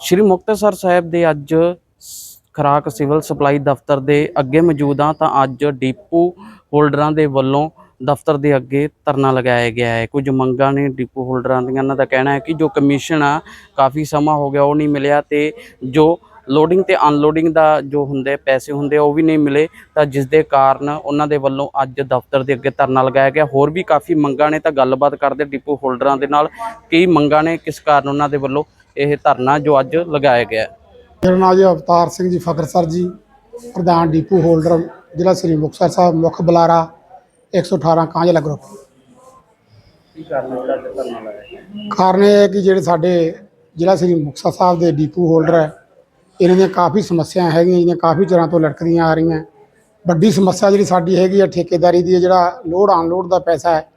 ਸ਼੍ਰੀ ਮੁਕਤਸਰ ਸਾਹਿਬ ਦੇ ਅੱਜ ਸ- ਖੁਰਾਕ ਸਿਵਲ ਸਪਲਾਈ ਦਫ਼ਤਰ ਦੇ ਅੱਗੇ ਮੌਜੂਦ ਹਾਂ ਤਾਂ ਅੱਜ ਡਿਪੂ ਹੋਲਡਰਾਂ ਦੇ ਵੱਲੋਂ ਦਫ਼ਤਰ ਦੇ ਅੱਗੇ ਧਰਨਾ ਲਗਾਇਆ ਗਿਆ ਹੈ। ਕੁਝ ਮੰਗਾਂ ਨੇ ਡਿਪੂ ਹੋਲਡਰਾਂ ਦੀਆਂ। ਉਹਨਾਂ ਦਾ ਕਹਿਣਾ ਹੈ ਕਿ ਜੋ ਕਮਿਸ਼ਨ ਆ, ਕਾਫੀ ਸਮਾਂ ਹੋ ਗਿਆ ਉਹ ਨਹੀਂ ਮਿਲਿਆ ਤੇ ਜੋ ਲੋਡਿੰਗ ਤੇ ਅਨਲੋਡਿੰਗ ਦਾ ਜੋ ਹੁੰਦੇ, ਪੈਸੇ ਹੁੰਦੇ ਉਹ ਵੀ ਨਹੀਂ ਮਿਲੇ। ਤਾਂ ਜਿਸ ਦੇ ਕਾਰਨ ਉਹਨਾਂ ਦੇ ਵੱਲੋਂ ਅੱਜ ਦਫ਼ਤਰ ਦੇ ਅੱਗੇ ਧਰਨਾ ਲਗਾਇਆ ਗਿਆ। ਹੋਰ ਵੀ ਕਾਫੀ ਮੰਗਾਂ ਨੇ ਤਾਂ ਗੱਲਬਾਤ ਕਰਦੇ ਡਿਪੂ ਹੋਲਡਰਾਂ ਦੇ ਨਾਲ। ਕਈ ਮੰਗਾਂ ਨੇ, ਕਿਸ ਕਾਰਨ ਉਹਨਾਂ ਦੇ ਵੱਲੋਂ ਇਹ ਧਰਨਾ ਜੋ ਅੱਜ ਲਗਾਇਆ ਗਿਆ ਹੈ। ਮੇਰਾ ਨਾਮ ਜੀ ਅਵਤਾਰ ਸਿੰਘ ਜੀ ਫਕਰਸਰ ਜੀ ਪ੍ਰਧਾਨ ਡੀਪੂ ਹੋਲਡਰ ਜ਼ਿਲ੍ਹਾ ਸ੍ਰੀ ਮੁਕਤਸਰ ਸਾਹਿਬ ਮੁੱਖ ਬੁਲਾਰਾ 118 ਕਾਂਝਲਾ ਗਰੁੱਪ ਕੀ ਕਾਰਨ ਜਿਹੜਾ ਧਰਨਾ ਲਗਾਇਆ ਕਾਰਨ ਇਹ ਹੈ ਕਿ ਜਿਹੜੇ ਸਾਡੇ ਜ਼ਿਲ੍ਹਾ ਸ੍ਰੀ ਮੁਕਤਸਰ ਸਾਹਿਬ ਦੇ ਡੀਪੂ ਹੋਲਡਰ ਹੈ ਇਹਨਾਂ ਦੀਆਂ ਕਾਫੀ ਸਮੱਸਿਆ ਹੈਗੀਆਂ ਜਿਹੜੀਆਂ ਕਾਫੀ ਚਿਰਾਂ ਤੋਂ ਲਟਕਦੀਆਂ ਆ ਰਹੀਆਂ। ਵੱਡੀ ਸਮੱਸਿਆ ਜਿਹੜੀ ਸਾਡੀ ਹੈਗੀ ਹੈ ਠੇਕੇਦਾਰੀ ਦੀ ਹੈ ਜਿਹੜਾ ਲੋਡ ਅਨਲੋਡ ਦਾ ਪੈਸਾ ਹੈ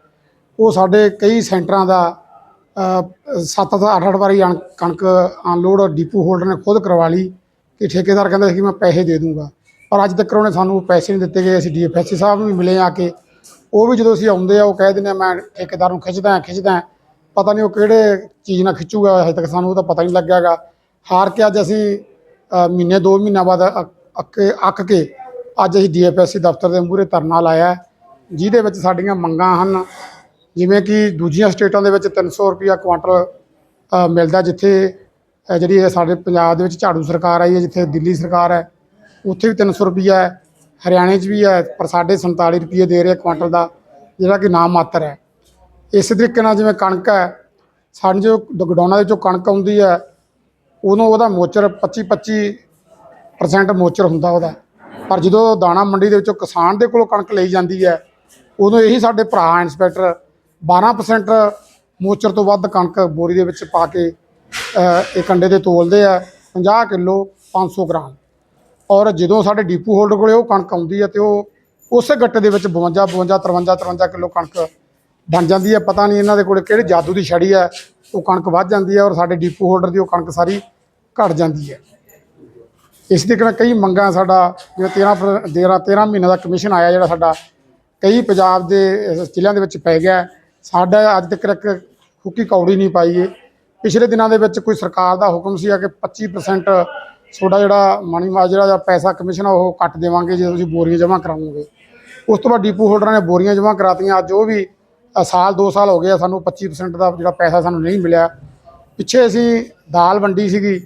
ਉਹ ਸਾਡੇ ਕਈ ਸੈਂਟਰਾਂ ਦਾ ਸੱਤ ਤੋਂ 8 ਵਾਰੀ ਅਣ- ਕਣਕ ਅਨਲੋਡ ਡੀਪੂ ਹੋਲਡਰ ਨੇ ਖੁਦ ਕਰਵਾ ਲਈ ਕਿ ਠੇਕੇਦਾਰ ਕਹਿੰਦਾ ਸੀ ਕਿ ਮੈਂ ਪੈਸੇ ਦੇ ਦੂੰਗਾ। ਪਰ ਅੱਜ ਤੱਕ ਉਹਨੇ ਸਾਨੂੰ ਪੈਸੇ ਨਹੀਂ ਦਿੱਤੇ ਗਏ। ਅਸੀਂ ਡੀਐਫਐਸਸੀ ਸਾਹਿਬ ਨੂੰ ਵੀ ਮਿਲੇ ਆ ਕੇ। ਉਹ ਵੀ ਜਦੋਂ ਅਸੀਂ ਆਉਂਦੇ ਆ, ਉਹ ਕਹਿ ਦਿੰਦੇ ਆ, ਮੈਂ ਠੇਕੇਦਾਰ ਨੂੰ ਖਿੱਚਦਾ ਖਿੱਚਦਾ ਪਤਾ ਨਹੀਂ ਉਹ ਕਿਹੜੇ ਚੀਜ਼ ਨਾਲ ਖਿੱਚੂਗਾ, ਹਜੇ ਤੱਕ ਸਾਨੂੰ ਉਹਦਾ ਪਤਾ ਨਹੀਂ ਲੱਗਿਆਗਾ। ਹਾਰ ਕੇ ਅੱਜ ਅਸੀਂ ਮਹੀਨੇ, ਦੋ ਮਹੀਨਾ ਬਾਅਦ ਅ- ਅੱਕੇ, ਅੱਕ ਕੇ ਅੱਜ ਅਸੀਂ ਡੀਐਫਐਸਸੀ ਦਫ਼ਤਰ ਦੇ ਮੂਹਰੇ ਧਰਨਾ ਲਾਇਆ ਜਿਹਦੇ ਵਿੱਚ ਸਾਡੀਆਂ ਮੰਗਾਂ ਹਨ। ਜਿਵੇਂ ਕਿ ਦੂਜੀਆਂ ਸਟੇਟਾਂ ਦੇ ਵਿੱਚ 300 ਰੁਪਿਆ ਕੁਆਂਟਲ ਮਿਲਦਾ ਜਿੱਥੇ ਜਿਹੜੀ ਇਹ ਸਾਡੇ ਪੰਜਾਬ ਦੇ ਵਿੱਚ ਝਾੜੂ ਸਰਕਾਰ ਆਈ ਹੈ, ਜਿੱਥੇ ਦਿੱਲੀ ਸਰਕਾਰ ਹੈ, ਉੱਥੇ ਵੀ 300 ਰੁਪਿਆ ਹੈ, ਹਰਿਆਣੇ 'ਚ ਵੀ ਹੈ, ਪਰ ਸਾਡੇ 47 ਰੁਪਏ ਦੇ ਰਹੇ ਕੁਆਂਟਲ ਦਾ, ਜਿਹੜਾ ਕਿ ਨਾਮ ਮਾਤਰ ਹੈ। ਇਸੇ ਤਰੀਕੇ ਨਾਲ ਜਿਵੇਂ ਕਣਕ ਹੈ, ਸਾਡੇ ਜੋ ਗਡਾਉਣਾ ਦੇ ਵਿੱਚੋਂ ਕਣਕ ਆਉਂਦੀ ਹੈ ਉਦੋਂ ਉਹਦਾ ਮੋਚਰ 25 25% ਮੋਚਰ ਹੁੰਦਾ ਉਹਦਾ। ਪਰ ਜਦੋਂ ਦਾਣਾ ਮੰਡੀ ਦੇ ਵਿੱਚੋਂ ਕਿਸਾਨ ਦੇ ਕੋਲੋਂ ਕਣਕ ਲਈ ਜਾਂਦੀ ਹੈ, ਉਦੋਂ ਇਹੀ ਸਾਡੇ ਭਰਾ ਇੰਸਪੈਕਟਰ 12% ਮੋਚਰ ਤੋਂ ਵੱਧ ਕਣਕ ਬੋਰੀ ਦੇ ਵਿੱਚ ਪਾ ਕੇ ਅ, ਇਹ ਕੰਡੇ ਤੇ ਤੋਲਦੇ ਆ। 50 ਕਿਲੋ 500 ਗ੍ਰਾਮ। ਔਰ ਜਦੋਂ ਸਾਡੇ ਡੀਪੂ ਹੋਲਡਰ ਕੋਲੇ ਉਹ ਕਣਕ ਆਉਂਦੀ ਹੈ ਤੇ ਉਹ ਉਸੇ ਗੱਟੇ ਦੇ ਵਿੱਚ 52 52 53 53 ਕਿਲੋ ਕਣਕ ਬਣ ਜਾਂਦੀ ਹੈ ਪਤਾ ਨਹੀਂ ਇਹਨਾਂ ਦੇ ਕੋਲੇ ਕਿਹੜੇ ਜਾਦੂ ਦੀ ਛੜੀ ਹੈ ਉਹ ਕਣਕ ਵੱਧ ਜਾਂਦੀ ਹੈ ਔਰ ਸਾਡੇ ਡੀਪੂ ਹੋਲਡਰ ਦੀ ਉਹ ਕਣਕ ਸਾਰੀ ਘਟ ਜਾਂਦੀ ਹੈ ਇਸ ਦੇ ਕਾਰਨ ਕਈ ਮੰਗਾਂ ਸਾਡਾ ਜਿਵੇਂ 13 ਫਰ- 13 13 ਮਹੀਨੇ ਦਾ ਕਮਿਸ਼ਨ ਆਇਆ ਜਿਹੜਾ ਸਾਡਾ ਕਈ ਪੰਜਾਬ ਦੇ ਜ਼ਿਲ੍ਹਿਆਂ ਦੇ ਵਿੱਚ ਪੈ ਗਿਆ। ਸਾਡਾ ਅੱਜ ਤੱਕ ਇੱਕ ਹੁੱਕੀ ਕੌੜੀ ਨਹੀਂ ਪਾਈ ਏ। ਪਿਛਲੇ ਦਿਨਾਂ ਦੇ ਵਿੱਚ ਕੋਈ ਸਰਕਾਰ ਦਾ ਹੁਕਮ ਸੀ ਕਿ 25% ਤੁਹਾਡਾ ਜਿਹੜਾ ਮਨੀ ਮਾਜਰਾ ਦਾ ਪੈਸਾ ਕਮਿਸ਼ਨ ਆ, ਉਹ ਕੱਟ ਦੇਵਾਂਗੇ ਜੇ ਤੁਸੀਂ ਬੋਰੀਆਂ ਜਮ੍ਹਾਂ ਕਰਾਉਂਗੇ ਉਸ ਤੋਂ ਬਾਅਦ ਡੀਪੂ ਹੋਲਡਰਾਂ ਨੇ ਬੋਰੀਆਂ ਜਮ੍ਹਾਂ ਕਰਾਤੀਆਂ। ਅੱਜ ਉਹ ਵੀ ਸਾਲ 2 ਸਾਲ ਹੋ ਗਏ ਸਾਨੂੰ 25% ਦਾ ਜਿਹੜਾ ਪੈਸਾ ਸਾਨੂੰ ਨਹੀਂ ਮਿਲਿਆ। ਪਿੱਛੇ ਅਸੀਂ ਦਾਲ ਵੰਡੀ ਸੀਗੀ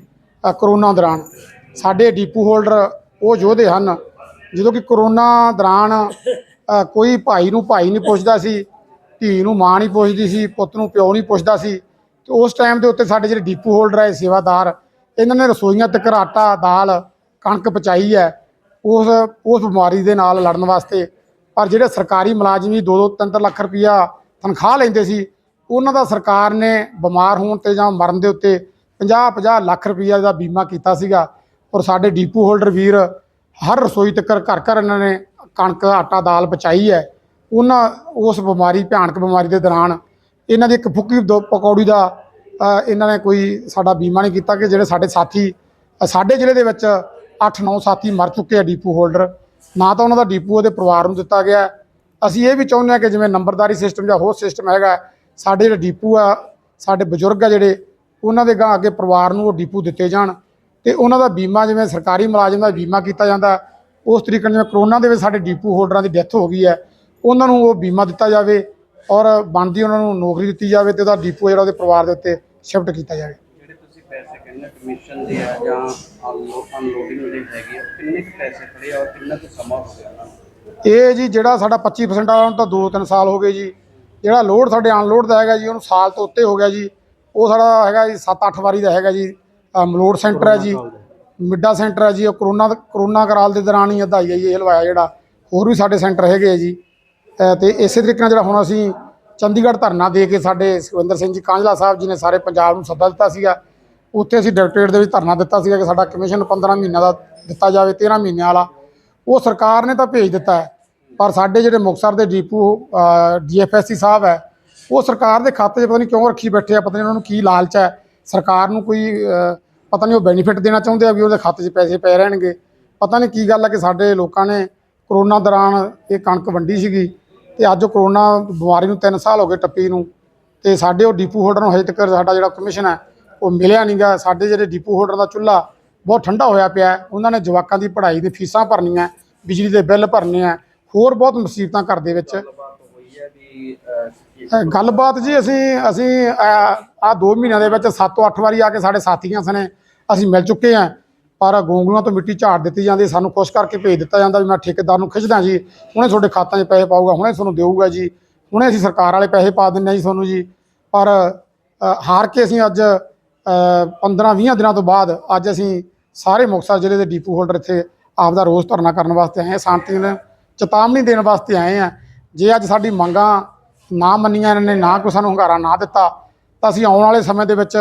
ਕਰੋਨਾ ਦੌਰਾਨ। ਸਾਡੇ ਡੀਪੂ ਹੋਲਡਰ ਉਹ ਯੋਧੇ ਹਨ, ਜਦੋਂ ਕਿ ਕਰੋਨਾ ਦੌਰਾਨ ਕੋਈ ਭਾਈ ਨੂੰ ਭਾਈ ਨਹੀਂ ਪੁੱਛਦਾ ਸੀ। ਧੀ ਨੂੰ ਮਾਂ ਨਹੀਂ ਪੁੱਛਦੀ ਸੀ, ਪੁੱਤ ਨੂੰ ਪਿਓ ਨਹੀਂ ਪੁੱਛਦਾ ਸੀ। ਤੇ ਉਸ ਟਾਈਮ ਦੇ ਉੱਤੇ ਸਾਡੇ ਜਿਹੜੇ ਡੀਪੂ ਹੋਲਡਰ ਹੈ ਸੇਵਾਦਾਰ, ਇਹਨਾਂ ਨੇ ਰਸੋਈਆਂ ਤੱਕ ਆਟਾ ਦਾਲ, ਕਣਕ ਪਹੁੰਚਾਈ ਹੈ ਉਸ ਉਸ ਬਿਮਾਰੀ ਦੇ ਨਾਲ ਲੜਨ ਵਾਸਤੇ। ਪਰ ਜਿਹੜੇ ਸਰਕਾਰੀ ਮੁਲਾਜ਼ਮ ਵੀ 2-2 3 ਲੱਖ ਰੁਪਈਆ ਤਨਖਾਹ ਲੈਂਦੇ ਸੀ, ਉਹਨਾਂ ਦਾ ਸਰਕਾਰ ਨੇ ਬਿਮਾਰ ਹੋਣ ਤੇ ਜਾਂ ਮਰਨ ਦੇ ਉੱਤੇ 50-50 ਲੱਖ ਰੁਪਈਆ ਦਾ ਬੀਮਾ ਕੀਤਾ ਸੀਗਾ। ਔਰ ਸਾਡੇ ਡੀਪੂ ਹੋਲਡਰ ਵੀਰ ਹਰ ਰਸੋਈ ਤੱਕ ਘਰ ਘਰ ਇਹਨਾਂ ਨੇ ਕਣਕ, ਆਟਾ, ਦਾਲ ਪਹੁੰਚਾਈ ਹੈ। ਉਹਨਾਂ ਉਸ ਬਿਮਾਰੀ, ਭਿਆਨਕ ਬਿਮਾਰੀ ਦੇ ਦੌਰਾਨ ਇਹਨਾਂ ਦੀ ਇੱਕ ਫੁੱਕੀ ਦੋ ਪਕੌੜੀ ਦਾ ਇਹਨਾਂ ਨੇ ਕੋਈ ਸਾਡਾ ਬੀਮਾ ਨਹੀਂ ਕੀਤਾ ਕਿ ਜਿਹੜੇ ਸਾਡੇ ਸਾਥੀ ਸਾਡੇ ਜ਼ਿਲ੍ਹੇ ਦੇ ਵਿੱਚ 8-9 ਸਾਥੀ ਮਰ ਚੁੱਕੇ ਆ ਡੀਪੂ ਹੋਲਡਰ। ਨਾ ਤਾਂ ਉਹਨਾਂ ਦਾ ਡੀਪੂ ਉਹਦੇ ਪਰਿਵਾਰ ਨੂੰ ਦਿੱਤਾ ਗਿਆ। ਅਸੀਂ ਇਹ ਵੀ ਚਾਹੁੰਦੇ ਹਾਂ ਕਿ ਜਿਵੇਂ ਨੰਬਰਦਾਰੀ ਸਿਸਟਮ ਜਾਂ ਹੋਰ ਸਿਸਟਮ ਹੈਗਾ, ਸਾਡੇ ਜਿਹੜੇ ਡੀਪੂ ਆ, ਸਾਡੇ ਬਜ਼ੁਰਗ ਆ ਜਿਹੜੇ, ਉਹਨਾਂ ਦੇ ਗਾਂ ਅੱਗੇ ਪਰਿਵਾਰ ਨੂੰ ਉਹ ਡੀਪੂ ਦਿੱਤੇ ਜਾਣ। ਤੇ ਉਹਨਾਂ ਦਾ ਬੀਮਾ ਜਿਵੇਂ ਸਰਕਾਰੀ ਮੁਲਾਜ਼ਮ ਦਾ ਬੀਮਾ ਕੀਤਾ ਜਾਂਦਾ, ਉਸ ਤਰੀਕੇ ਨਾਲ ਜਿਵੇਂ ਕਰੋਨਾ ਦੇ ਵਿੱਚ ਸਾਡੇ ਡੀਪੂ ਹੋਲਡਰਾਂ ਦੀ ਡੈਥ ਹੋ ਗਈ ਹੈ ਉਹਨਾਂ ਨੂੰ ਉਹ ਬੀਮਾ ਦਿੱਤਾ ਜਾਵੇ ਔਰ ਬਣਦੀ ਉਹਨਾਂ ਨੂੰ ਨੌਕਰੀ ਦਿੱਤੀ ਜਾਵੇ ਤੇ ਉਹਦਾ ਡੀਪੂ ਜਿਹੜਾ ਉਹਦੇ ਪਰਿਵਾਰ ਦੇ ਉੱਤੇ ਸ਼ਿਫਟ ਕੀਤਾ ਜਾਵੇ। ਜਿਹੜੇ ਤੁਸੀਂ ਪੈਸੇ ਕਹਿੰਦੇ ਕਮਿਸ਼ਨ ਦੇ ਆ ਜਾਂ ਅਨਲੋਡਿੰਗ ਦੇ ਹੈਗੇ ਆ ਕਿੰਨੇ ਕੁ ਪੈਸੇ ਖੜੇ ਆ ਔਰ ਕਿੰਨਾ ਕੁ ਸਮਾਂ ਹੋ ਗਿਆ ਉਹਨਾਂ ਨੂੰ? ਇਹ ਜੀ ਜਿਹੜਾ ਸਾਡਾ 25% ਆ ਉਹਨੂੰ ਤਾਂ 2-3 ਸਾਲ ਹੋ ਗਏ ਜੀ। ਜਿਹੜਾ ਲੋਡ ਸਾਡੇ ਅਨਲੋਡ ਦਾ ਹੈਗਾ ਜੀ ਉਹਨੂੰ ਸਾਲ ਤੋਂ ਉੱਤੇ ਹੋ ਗਿਆ ਜੀ। ਉਹ ਸਾਡਾ ਹੈਗਾ ਜੀ 7-8 ਵਾਰੀ ਦਾ ਹੈਗਾ ਜੀ। ਮਲੋਡ ਸੈਂਟਰ ਹੈ ਜੀ। ਮਿੱਡਾ ਸੈਂਟਰ ਹੈ ਜੀ। ਉਹ ਕਰੋਨਾ ਕਰੋਨਾ ਕਰਾਲ ਦੇ ਦੌਰਾਨ ਹੀ ਅਧਾਈ ਇਹ ਹਲਵਾਇਆ ਜਿਹੜਾ ਹੋਰ ਵੀ ਸਾਡੇ ਸੈਂਟਰ ਹੈਗੇ ਆ ਜੀ। ਤੇ ਇਸੇ ਤਰੀਕੇ ਨਾਲ ਜਿਹੜਾ ਹੁਣ ਅਸੀਂ ਚੰਡੀਗੜ੍ਹ ਧਰਨਾ ਦੇ ਕੇ ਸਾਡੇ ਸੁਖਵਿੰਦਰ ਸਿੰਘ ਜੀ ਕਾਂਝਲਾ ਸਾਹਿਬ ਜੀ ਨੇ ਸਾਰੇ ਪੰਜਾਬ ਨੂੰ ਸੱਦਾ ਦਿੱਤਾ ਸੀਗਾ। ਉੱਥੇ ਅਸੀਂ ਡਾਇਰੈਕਟੋਰੇਟ ਦੇ ਵਿੱਚ ਧਰਨਾ ਦਿੱਤਾ ਸੀਗਾ ਕਿ ਸਾਡਾ ਕਮਿਸ਼ਨ 15 ਮਹੀਨਿਆਂ ਦਾ ਦਿੱਤਾ ਜਾਵੇ 13 ਮਹੀਨਿਆਂ ਵਾਲਾ। ਉਹ ਸਰਕਾਰ ਨੇ ਤਾਂ ਭੇਜ ਦਿੱਤਾ ਹੈ, ਪਰ ਸਾਡੇ ਜਿਹੜੇ ਮੁਕਤਸਰ ਦੇ ਡੀਪੂ ਡੀਐਫਐਸਸੀ ਸਾਹਿਬ ਹੈ, ਉਹ ਸਰਕਾਰ ਦੇ ਖਾਤੇ 'ਚ ਪਤਾ ਨਹੀਂ ਕਿਉਂ ਰੱਖੀ ਬੈਠੇ ਆ, ਪਤਾ ਨਹੀਂ ਉਹਨਾਂ ਨੂੰ ਕੀ ਲਾਲਚ ਹੈ। ਸਰਕਾਰ ਨੂੰ ਕੋਈ ਪਤਾ ਨਹੀਂ ਉਹ ਬੈਨੀਫਿਟ ਦੇਣਾ ਚਾਹੁੰਦੇ ਆ ਵੀ ਉਹਦੇ ਖਾਤੇ 'ਚ ਪੈਸੇ ਪਏ ਰਹਿਣਗੇ। ਪਤਾ ਨਹੀਂ ਕੀ ਗੱਲ ਹੈ ਕਿ ਸਾਡੇ ਲੋਕਾਂ ਨੇ ਕਰੋਨਾ ਦੌਰਾਨ ਇਹ ਕਣਕ ਵੰਡੀ ਸੀਗੀ। ਤੇ ਅੱਜ ਕਰੋਨਾ ਬਿਮਾਰੀ ਨੂੰ 3 ਸਾਲ ਹੋ ਗਏ ਟੱਪੀ ਨੂੰ ਤੇ ਸਾਡੇ ਉਹ ਡੀਪੂ ਹੋਲਡਰ ਨੂੰ ਹਜੇ ਤੱਕ ਸਾਡਾ ਜਿਹੜਾ ਕਮਿਸ਼ਨ ਹੈ, ਉਹ ਮਿਲਿਆ ਨਹੀਂਗਾ ਸਾਡੇ ਜਿਹੜੇ ਡਿਪੂ ਹੋਲਡਰ ਦਾ ਚੁੱਲ੍ਹਾ ਬਹੁਤ ਠੰਡਾ ਹੋਇਆ ਪਿਆ ਉਹਨਾਂ ਨੇ ਜਵਾਕਾਂ ਦੀ ਪੜ੍ਹਾਈ ਦੀ ਫੀਸਾਂ ਭਰਨੀਆਂ ਬਿਜਲੀ ਦੇ ਬਿੱਲ ਭਰਨੇ ਆ ਹੋਰ ਬਹੁਤ ਮੁਸੀਬਤਾਂ ਘਰ ਦੇ ਵਿੱਚ। ਗੱਲਬਾਤ ਜੀ ਅਸੀਂ ਅਸੀਂ ਆ 2 ਮਹੀਨਿਆਂ ਦੇ ਵਿੱਚ 7 ਤੋਂ 8 ਵਾਰੀ ਆ ਕੇ ਸਾਡੇ ਸਾਥੀਆਂ ਸਨੇ ਅਸੀਂ ਮਿਲ ਚੁੱਕੇ ਹਾਂ। ਪਰ ਗੋਂਗਲੂਆਂ ਤੋਂ ਮਿੱਟੀ ਝਾੜ ਦਿੱਤੀ ਜਾਂਦੀ, ਸਾਨੂੰ ਖੁਸ਼ ਕਰਕੇ ਭੇਜ ਦਿੱਤਾ ਜਾਂਦਾ ਵੀ ਮੈਂ ਠੇਕੇਦਾਰ ਨੂੰ ਖਿੱਚਦਾ ਜੀ। ਹੁਣੇ ਤੁਹਾਡੇ ਖਾਤਾਂ 'ਚ ਪੈਸੇ ਪਾਊਗਾ, ਹੁਣੇ ਤੁਹਾਨੂੰ ਦੇਊਗਾ ਜੀ। ਹੁਣੇ ਅਸੀਂ ਸਰਕਾਰ ਵਾਲੇ ਪੈਸੇ ਪਾ ਦਿੰਦੇ ਹਾਂ ਜੀ ਤੁਹਾਨੂੰ ਜੀ। ਪਰ ਹਾਰ ਕੇ ਅਸੀਂ ਅੱਜ 15-20 ਦਿਨਾਂ ਤੋਂ ਬਾਅਦ ਅੱਜ ਅਸੀਂ ਸਾਰੇ ਮੁਕਤਸਰ ਜ਼ਿਲ੍ਹੇ ਦੇ ਡੀਪੂ ਹੋਲਡਰ ਇੱਥੇ ਆਪ ਦਾ ਰੋਸ ਧਰਨਾ ਕਰਨ ਵਾਸਤੇ ਆਏ ਹਾਂ, ਸ਼ਾਂਤੀ ਨਾਲ ਚੇਤਾਵਨੀ ਦੇਣ ਵਾਸਤੇ ਆਏ ਹਾਂ। ਜੇ ਅੱਜ ਸਾਡੀ ਮੰਗਾਂ ਨਾ ਮੰਨੀਆਂ ਇਹਨਾਂ ਨੇ, ਨਾ ਕੋਈ ਸਾਨੂੰ ਹੰਗਾਰਾ ਨਾ ਦਿੱਤਾ, ਤਾਂ ਅਸੀਂ ਆਉਣ ਵਾਲੇ ਸਮੇਂ ਦੇ ਵਿੱਚ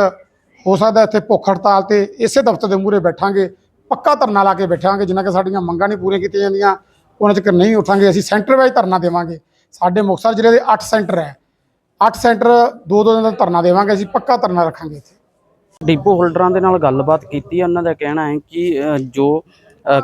ਹੋ ਸਕਦਾ ਇੱਥੇ ਭੁੱਖ ਹੜਤਾਲ ਤੇ ਇਸੇ ਦਫ਼ਤਰ ਦੇ ਮੂਹਰੇ ਬੈਠਾਂਗੇ, ਪੱਕਾ ਧਰਨਾ ਲਾ ਕੇ ਬੈਠਾਂਗੇ, ਜਿੰਨਾ ਕਿ ਸਾਡੀਆਂ ਮੰਗਾਂ ਨਹੀਂ ਪੂਰੀਆਂ ਕੀਤੀਆਂ ਜਾਂਦੀਆਂ, ਉਹਨਾਂ ਚਿਰ ਨਹੀਂ ਉੱਠਾਂਗੇ, ਅਸੀਂ ਸੈਂਟਰ ਵਾਈਜ਼ ਧਰਨਾ ਦੇਵਾਂਗੇ। ਸਾਡੇ ਮੁਕਤਸਰ ਜ਼ਿਲ੍ਹੇ ਦੇ 8 ਸੈਂਟਰ ਹੈ। 8 ਸੈਂਟਰ ਦੋ ਦੋ ਦਿਨ ਦਾ ਧਰਨਾ ਦੇਵਾਂਗੇ, ਅਸੀਂ ਪੱਕਾ ਧਰਨਾ ਰੱਖਾਂਗੇ ਇੱਥੇ। ਡਿਪੋ ਹੋਲਡਰਾਂ ਦੇ ਨਾਲ ਗੱਲਬਾਤ ਕੀਤੀ, ਉਹਨਾਂ ਦਾ ਕਹਿਣਾ ਹੈ ਕਿ ਜੋ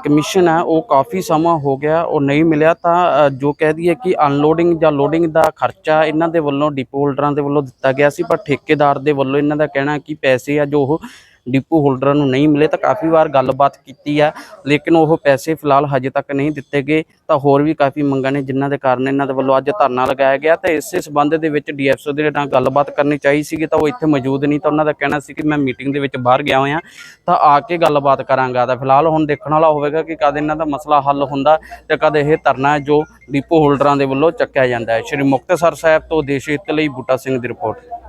ਕਮਿਸ਼ਨ ਹੈ, ਉਹ ਕਾਫੀ ਸਮਾਂ ਹੋ ਗਿਆ, ਉਹ ਨਹੀਂ ਮਿਲਿਆ ਤਾਂ ਜੋ ਕਹਿ ਦਈਏ ਕਿ ਅਨਲੋਡਿੰਗ ਜਾਂ ਲੋਡਿੰਗ ਦਾ ਖਰਚਾ ਇਹਨਾਂ ਦੇ ਵੱਲੋਂ ਡਿਪੋ ਹੋਲਡਰਾਂ ਦੇ ਵੱਲੋਂ ਦਿੱਤਾ ਗਿਆ ਸੀ, ਪਰ ਠੇਕੇਦਾਰ ਦੇ ਵੱਲੋਂ ਇਹਨਾਂ ਦਾ ਕਹਿਣਾ ਕਿ ਪੈਸੇ ਆ ਜੋ ਉਹ ਡਿਪੂ ਹੋਲਡਰਾਂ ਨੂੰ ਨਹੀਂ ਮਿਲੇ ਤਾਂ ਕਾਫੀ ਵਾਰ ਗੱਲਬਾਤ ਕੀਤੀ ਆ, ਲੇਕਿਨ ਉਹ ਪੈਸੇ ਫਿਲਹਾਲ ਹਜੇ ਤੱਕ ਨਹੀਂ ਦਿੱਤੇ ਗਏ, ਤਾਂ ਹੋਰ ਵੀ ਕਾਫੀ ਮੰਗਾਂ ਨੇ ਜਿਨ੍ਹਾਂ ਦੇ ਕਾਰਨ ਇਹਨਾਂ ਦੇ ਵੱਲੋਂ ਅੱਜ ਧਰਨਾ ਲਗਾਇਆ ਗਿਆ ਤੇ ਇਸੇ ਸਬੰਧ ਦੇ ਵਿੱਚ ਡੀਐਫਸਓ ਦੇ ਨਾਲ ਗੱਲਬਾਤ ਕਰਨੀ ਚਾਹੀ ਸੀਗੀ ਤਾਂ ਉਹ ਇੱਥੇ ਮੌਜੂਦ ਨਹੀਂ ਤਾਂ ਉਹਨਾਂ ਦਾ ਕਹਿਣਾ ਸੀ ਕਿ ਮੈਂ ਮੀਟਿੰਗ ਦੇ ਵਿੱਚ ਬਾਹਰ ਗਿਆ ਹੋਇਆ, ਤਾਂ ਆ ਕੇ ਗੱਲਬਾਤ ਕਰਾਂਗਾ ਤਾਂ ਫਿਲਹਾਲ ਹੁਣ ਦੇਖਣ ਵਾਲਾ ਹੋਵੇਗਾ ਕਿ ਕਦ ਇਹਨਾਂ ਦਾ ਮਸਲਾ ਹੱਲ ਹੁੰਦਾ ਤੇ ਕਦ ਇਹ ਧਰਨਾ ਹੈ ਜੋ ਡਿਪੂ ਹੋਲਡਰਾਂ ਦੇ ਵੱਲੋਂ ਚੱਕਿਆ ਜਾਂਦਾ ਹੈ। ਸ਼੍ਰੀ ਮੁਕਤਸਰ ਸਾਹਿਬ ਤੋਂ ਦੇਸ਼ ਹਿੱਤ ਲਈ ਬੂਟਾ ਸਿੰਘ ਦੀ ਰਿਪੋਰਟ।